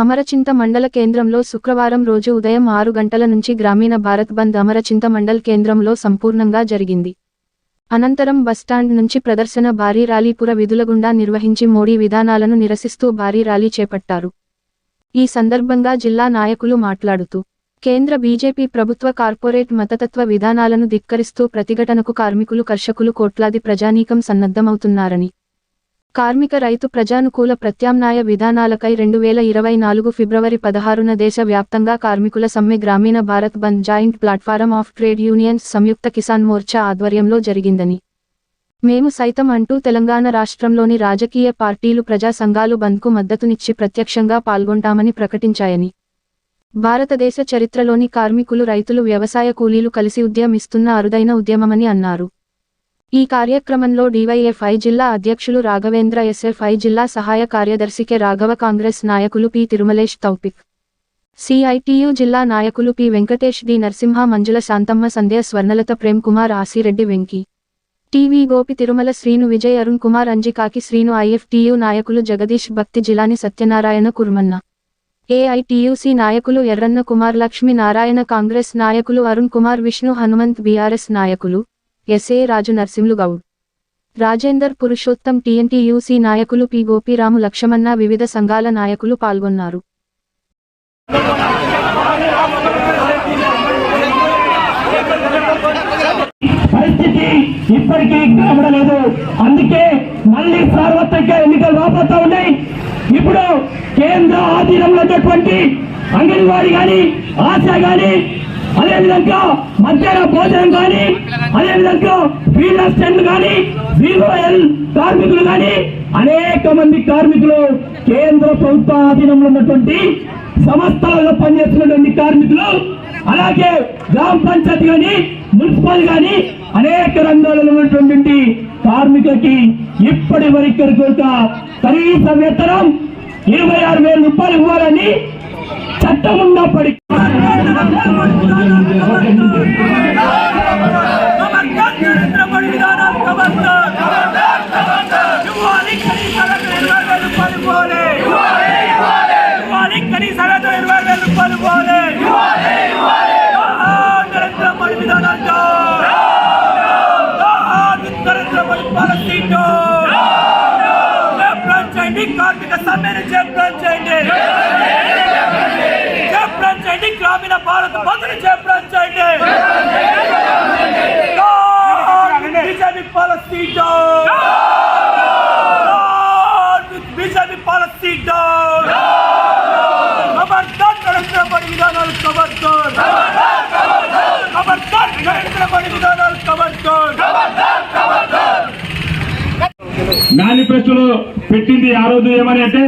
అమరచింత మండల కేంద్రంలో శుక్రవారం రోజు ఉదయం ఆరు గంటల నుంచి గ్రామీణ భారత్ బంద్ అమరచింత మండల్ కేంద్రంలో సంపూర్ణంగా జరిగింది. అనంతరం బస్టాండ్ నుంచి ప్రదర్శన భారీ ర్యాలీ పుర విధుల గుండా నిర్వహించి మోడీ విధానాలను నిరసిస్తూ భారీ ర్యాలీ చేపట్టారు. ఈ సందర్భంగా జిల్లా నాయకులు మాట్లాడుతూ కేంద్ర బీజేపీ ప్రభుత్వ కార్పొరేట్ మతతత్వ విధానాలను ధిక్కరిస్తూ ప్రతిఘటనకు కార్మికులు కర్షకులు కోట్లాది ప్రజానీకం సన్నద్ధమవుతున్నారని కార్మిక రైతు ప్రజానుకూల ప్రత్యామ్నాయ విధానాలకై రెండు వేల ఇరవై నాలుగు ఫిబ్రవరి పదహారున దేశ వ్యాప్తంగా కార్మికుల సమ్మె గ్రామీణ Bharat bandh joint platform of trade unions Samyukta Kisan Morcha ఆధ్వర్యంలో జరిగిందని. మేము సైతం అంటూ తెలంగాణ రాష్ట్రంలోని రాజకీయ పార్టీలు ప్రజా సంఘాలు బంద్కు మద్దతునిచ్చి ప్రత్యక్షంగా పాల్గొంటామని ప్రకటించాయని. భారతదేశ చరిత్రలోని కార్మికులు రైతులు వ్యవసాయ కూలీలు కలిసి ఉద్యమిస్తున్న అరుదైన ఉద్యమమని అన్నారు. ఈ కార్యక్రమంలో డివైఎఫ్ఐ జిల్లా అధ్యక్షులు రాఘవేంద్ర ఎస్ఎఫ్ఐ జిల్లా సహాయ కార్యదర్శి కె రాఘవ కాంగ్రెస్ నాయకులు పి తిరుమలేష్ తౌపిక్ సిఐటియు జిల్లా నాయకులు P Venkatesh D Narasimha Manjula Shanthamma Sandhya Swarnalatha Prem Kumar Asireddy Venki. TV Gopi Tirumala Srinu Vijay Arun Kumar అంజికాకి Srinu IFTU నాయకులు జగదీష్ భక్తి జిలాని సత్యనారాయణ కుర్మన్న. ఏఐటియుసి నాయకులు ఎర్రన్న కుమార్ లక్ష్మీ నారాయణ కాంగ్రెస్ నాయకులు అరుణ్ కుమార్ విష్ణు హనుమంత్ బీఆర్ఎస్ నాయకులు. ఎస్ఏ రాజు నర్సింలు గౌడ్. రాజేందర్ పురుషోత్తం టీఎన్టీయూసీ నాయకులు పి గోపిరాము లక్ష్మణ వివిధ సంఘాల నాయకులు పాల్గొన్నారు. పరిస్థితి ఇప్పటికీ కనబడలేదు అందుకే మళ్ళీ సార్వత్రిక ఎన్నికలు రాబోతా ఉన్నాయి. ఇప్పుడు కేంద్ర ఆధీనంలో ఉన్నటువంటి అంగన్వాడీ గాని ఆశ గాని అదేవిధంగా మధ్యాహ్న భోజనం కానీ అదేవిధంగా ఫీల్డ్ అసిస్టెంట్లు కానీ వివోఎల్ కార్మికులు కానీ అనేక మంది కార్మికులు కేంద్ర ప్రభుత్వ ఆధీనంలో ఉన్నటువంటి సంస్థలలో పనిచేస్తున్నటువంటి కార్మికులు అలాగే గ్రామ పంచాయతీ కానీ మున్సిపల్ కానీ అనేక రంగాలలో ఉన్నటువంటి కార్మికులకి ఇప్పటి వరకు కూడా కనీస వేతనం ఇరవై ఆరు వేల రూపాయలు ఇవ్వాలని చట్టం ఉన్నప్పటికీ గ్రామీణ భారత్ బంధుని చెప్పడం చేయండి బీజేపీ పాలసీ బీజేపీ పాలసీ ఖబర్దార్ నరేంద్ర మోడీ విధానాలు ఖబర్దార్ ఖబర్దార్ నరేంద్ర మోడీ విధానాలు ఖబర్దార్ మేనిఫెస్టోలో పెట్టింది ఆ రోజు ఏమని అంటే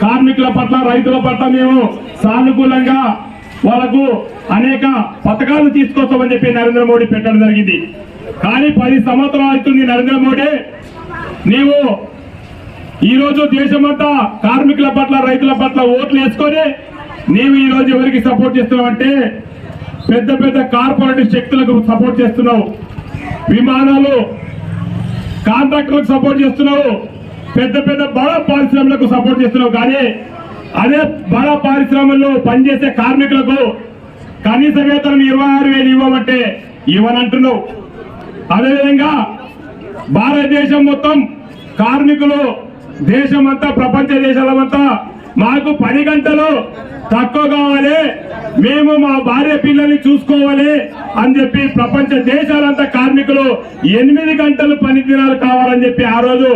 కార్మికుల పట్ల రైతుల పట్ల మేము సానుకూలంగా వాళ్ళకు అనేక పథకాలు తీసుకొస్తామని చెప్పి నరేంద్ర మోడీ పెట్టడం జరిగింది. కానీ పది సంవత్సరాలు అవుతుంది నరేంద్ర మోడీ. నీవు ఈరోజు దేశమంతా కార్మికుల పట్ల రైతుల పట్ల ఓట్లు వేసుకొని నీవు ఈరోజు ఎవరికి సపోర్ట్ చేస్తున్నావు అంటే పెద్ద పెద్ద కార్పొరేట్ శక్తులకు సపోర్ట్ చేస్తున్నావు. విమానాలు కాంట్రాక్టర్లకు సపోర్ట్ చేస్తున్నావు. పెద్ద పెద్ద బడా పారిశ్రమలకు సపోర్ట్ చేస్తున్నావు. కానీ అదే బడా పారిశ్రమల్లో పనిచేసే కార్మికులకు కనీస వేతనం ఇరవై ఆరు వేలు ఇవ్వమంటే ఇవ్వనంటున్నావు. అదేవిధంగా భారతదేశం మొత్తం కార్మికులు దేశమంతా ప్రపంచ దేశాలమంతా మాకు పది గంటలు తక్కువ కావాలి. మేము మా భార్య పిల్లల్ని చూసుకోవాలి అని చెప్పి ప్రపంచ దేశాలంతా కార్మికులు ఎనిమిది గంటలు పని దినాలు కావాలని చెప్పి ఆ రోజు